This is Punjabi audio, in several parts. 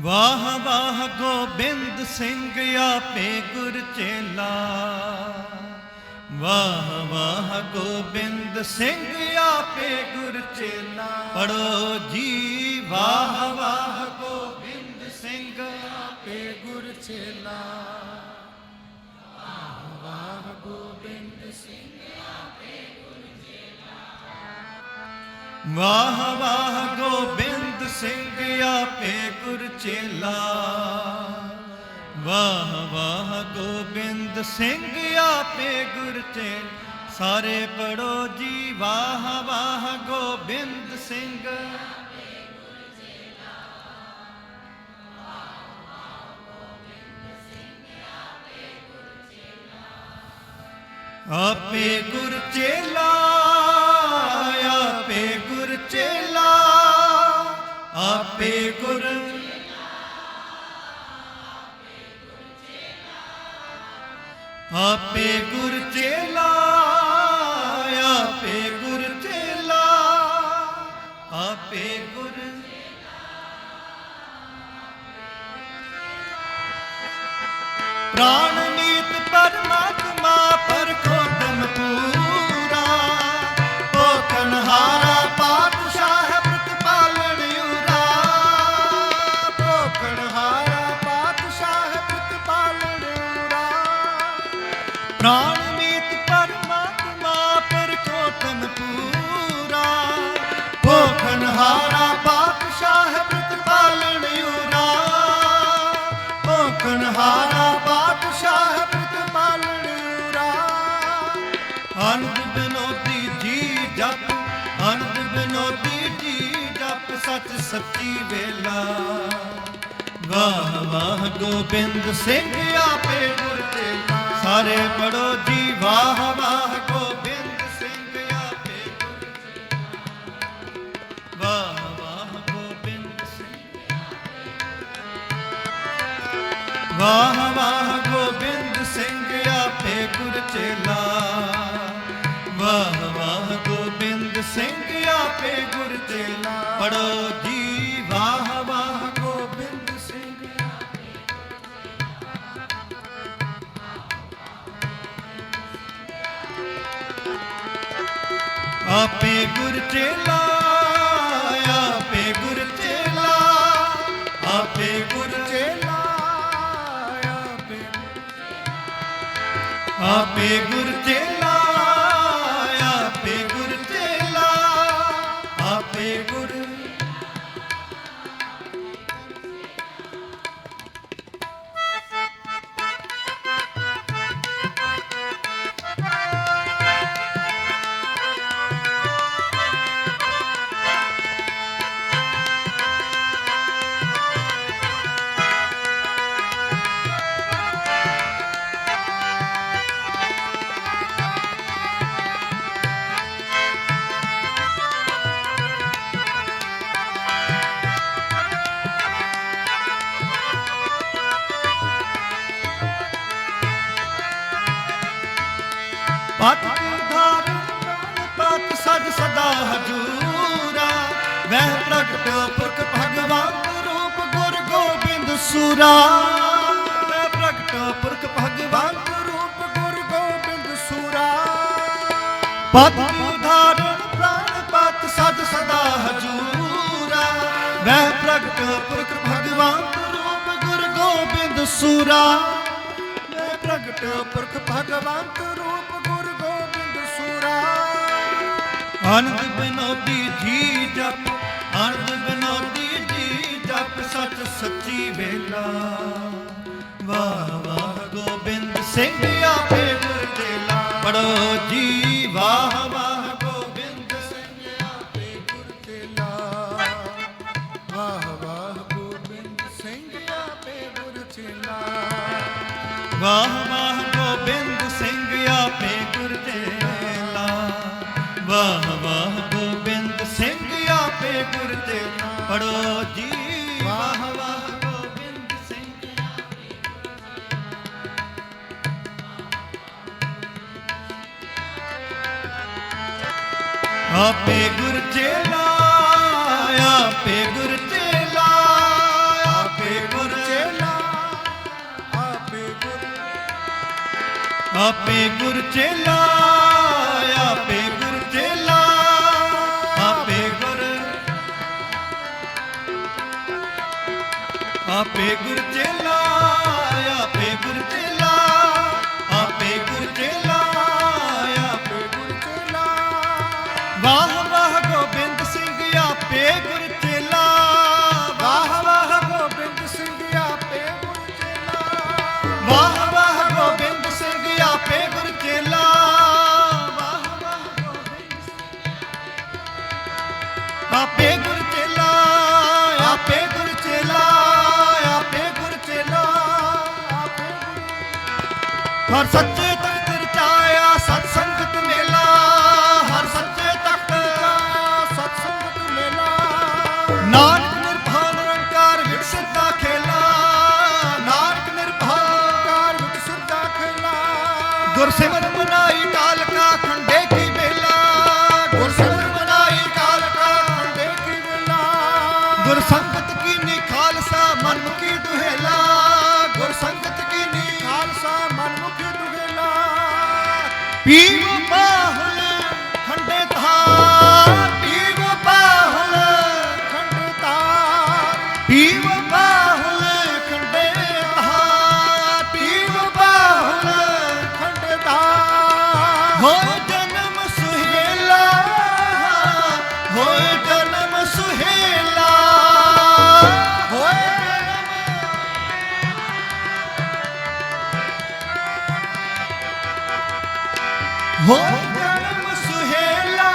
ਵਾਹ ਵਾਹ ਗੋਬਿੰਦ ਸਿੰਘ ਆਪੇ ਗੁਰ ਚੇਲਾ। ਵਾਹ ਵਾਹ ਗੋਬਿੰਦ ਸਿੰਘ ਆਪੇ ਗੁਰ ਚੇਲਾ। ਪੜੋ ਜੀ, ਵਾਹ ਵਾਹ ਗੋਬਿੰਦ ਸਿੰਘ ਆਪੇ ਗੁਰ ਚੇਲਾ। ਵਾਹ ਗੋਬਿੰਦ ਸਿੰਘ ਵਾਹ ਵਾਹ ਗੋਬਿੰਦ ਸਿੰਘ ਆਪੇ ਗੁਰ ਚੇਲਾ। ਵਾਹ ਵਾਹ, ਗੋਬਿੰਦ ਸਿੰਘ ਆਪੇ ਗੁਰ ਚੇਲਾ। ਸਾਰੇ ਪੜੋ ਜੀ ਵਾਹ ਵਾਹ, ਗੋਬਿੰਦ ਸਿੰਘ। ਆਪੇ ਗੁਰ ਚੇਲਾ। காண ਵਾਹ ਵਾਹ ਗੋਬਿੰਦ ਸਿੰਘ ਆਪੇ ਗੁਰ ਤੇ ਸਾਰੇ ਪੜੋ ਜੀ ਆਪੇ ਗੁਰ ਚੇਲਾ ਆਪੇ ਗੁਰ ਚੇਲਾ ਆਪੇ ਗੁਰ ਚੇਲਾ ਆਪੇ ਆਪੇ ਗੁਰ ਚੇਲਾ ਪਤ ਧਾਰ ਪਤ ਸਦ ਸਦਾ ਹਜੂਰਾ। ਵਹਿ ਪ੍ਰਗਟ ਪੁਰਖ ਭਗਵਾਨ ਰੂਪ ਗੁਰ ਗੋਬਿੰਦ ਸੂਰਾ। ਵਹਿ ਪ੍ਰਗਟ ਪੁਰਖ ਭਗਵਾਨ ਰੂਪ ਗੁਰ ਗੋਬਿੰਦ ਸੂਰਾ। ਪਤ ਉਧਾਰਨ ਪ੍ਰਾਨ ਪਤ ਸਦ ਸਦਾ ਹਜੂਰਾ। ਵਹਿ ਪ੍ਰਗਟ ਪੁਰਖ ਭਗਵਾਨ ਰੂਪ ਗੁਰ ਗੋਬਿੰਦ ਸੂਰਾ। ਮੈਂ ਪ੍ਰਗਟ ਪੁਰਖ ਭਗਵੰਤ ਰੂਪ ਆਨੰਦ ਬਿਨੋਦੀ ਜੀ ਜਪ, ਆਨੰਦ ਬਿਨੋਦੀ ਜੀ ਜਪ, ਸੱਚ ਸੱਚੀ ਵੇਲਾ। ਵਾਹ ਵਾਹ, ਗੋਬਿੰਦ ਸਿੰਘ ਆਪੇ ਗੁਰ ਪੜੋ ਜੀ, ਵਾਹ ਵਾਹ, ਗੋਬਿੰਦ ਸਿੰਘ ਆਪੇ ਗੁਰ ਵਾਹ ਵਾਹ, ਗੋਬਿੰਦ ਸਿੰਘ ਆਪੇ ਗੁਰ ਵਾਹ ਆਪੇ ਗੁਰ ਚੇਲਾ ਆਪੇ ਗੁਰ ਚੇਲਾ ਆਪੇ ਗੁਰ ਚੇਲਾ ਆਪੇ ਗੁਰ ਆਪੇ ਗੁਰ ਚੇਲਾ ਆਪੇ ਗੁਰ ਚੇਲਾ, ਆਪੇ ਗੁਰ ਆਪੇ ਗੁਰ 나. 咦 ਹੋਏ ਜਨਮ ਸੁਹੇਲਾ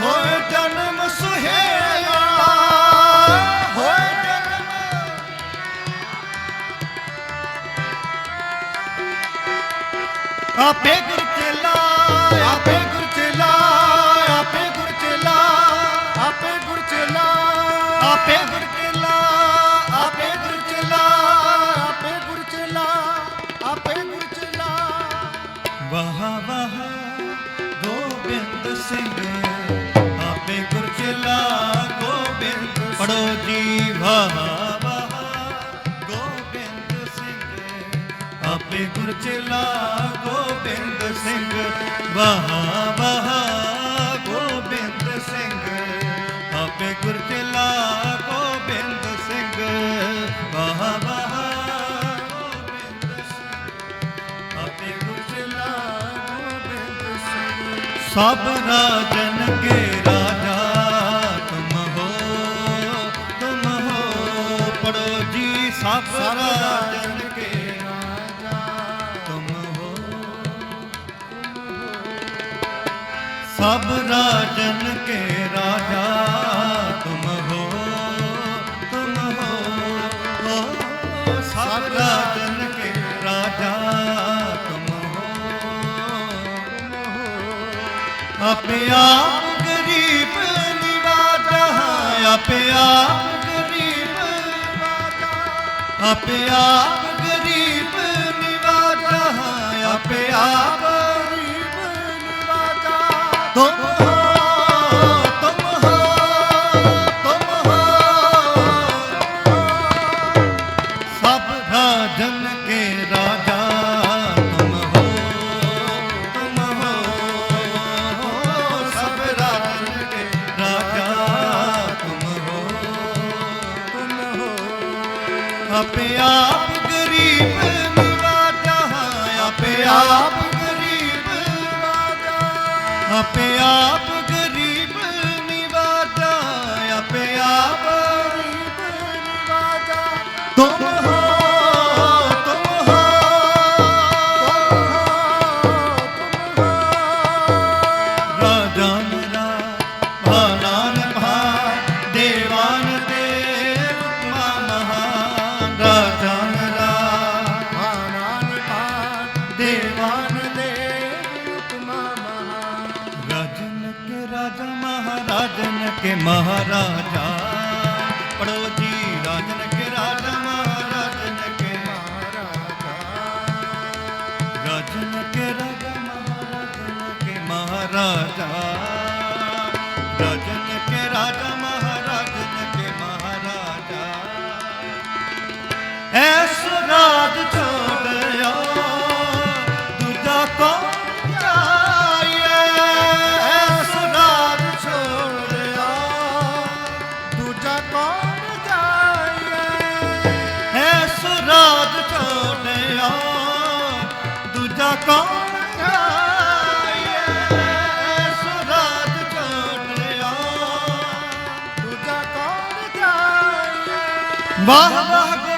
ਹੋਏ ਜਨਮ ਸੁਹੇਲਾ ਹੋਏ ਜਨਮ ਆਪੇ ਆਪੇ ਗੋਬਿੰਦ ਸਿੰਘ ਵਾਹ ਵਾਹ ਗੋਬਿੰਦ ਸਿੰਘ। ਆਪੇ ਗੁਰ ਚੇਲਾ ਗੋਬਿੰਦ ਸਿੰਘ ਵਾਹ ਵਾਹ ਗੋਬਿੰਦ ਸਿੰਘ। ਆਪੇ ਗੁਰ ਚੇਲਾ ਗੋਬਿੰਦ ਸਿੰਘ। ਸਭ ਰਾਜਨ ਕੇ ਰਾਜਾ अब राजन के राजा तुम हो तुम हो ओ, सब राजन के राजा तुम हो तुम हो अपे आप गरीब निवाजा अपे आप गरीब अपे आप गरीब निवाजा अपे आप তো ਆਪੇ ਆਪ ਗਰੀਬ ਨਿਵਾਜਾ ਆਪੇ ਆਪ ਗਰੀਬ ਨਿਵਾਜਾ। ਤੁਮ ਹੋ ਤੁਮ के महाराजा पड़ोजी राजन के राजा, महाराजन के महाराजा, राजन के राजा, महाराजन के महाराजा, राजन के राजा, महाराजन के महाराजा। ऐसा বাহ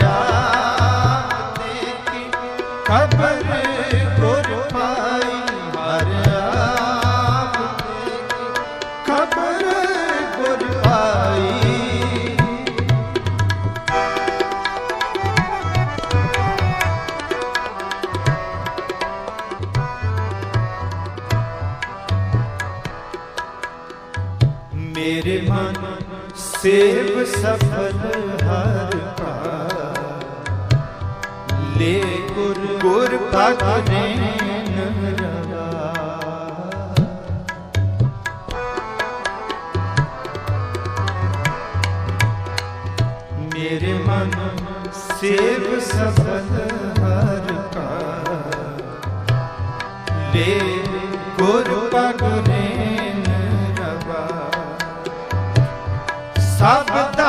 ਮੇਰੇ ਮਨ ਸੇਵ ਸਫਲ ਹਰ ਪ੍ਰਾਨ ਲੈ ਗੁਰ ਗੁਰ ਭਗਨੇ ਨਹਰਾ ਮੇਰੇ ਮਨ ਸੇਵ ਸਫਲ ਹਰ ਪ੍ਰਾਨ ਲੈ ਗੁਰ ਭਗਨੇ 啊。